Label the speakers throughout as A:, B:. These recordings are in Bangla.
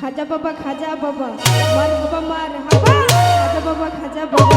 A: খাজা বাবা খাজা বাবা মার বাবা মার হাবা। খাজা বাবা খাজা বাবা।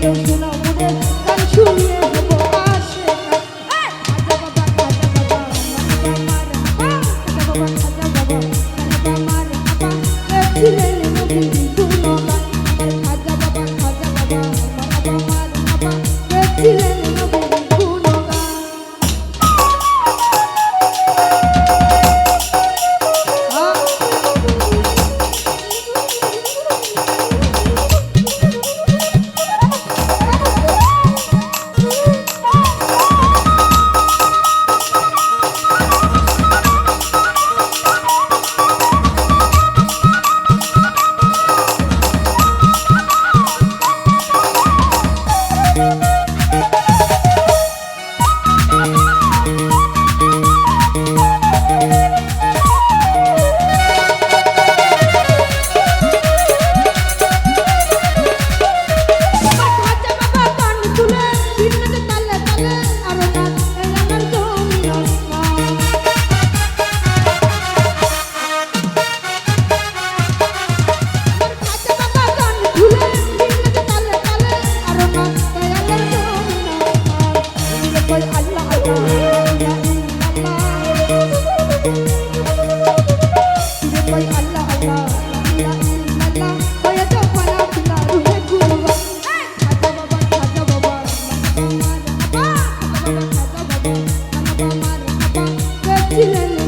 A: কেউ শোনাও মনের গান শুনিয়ে silence.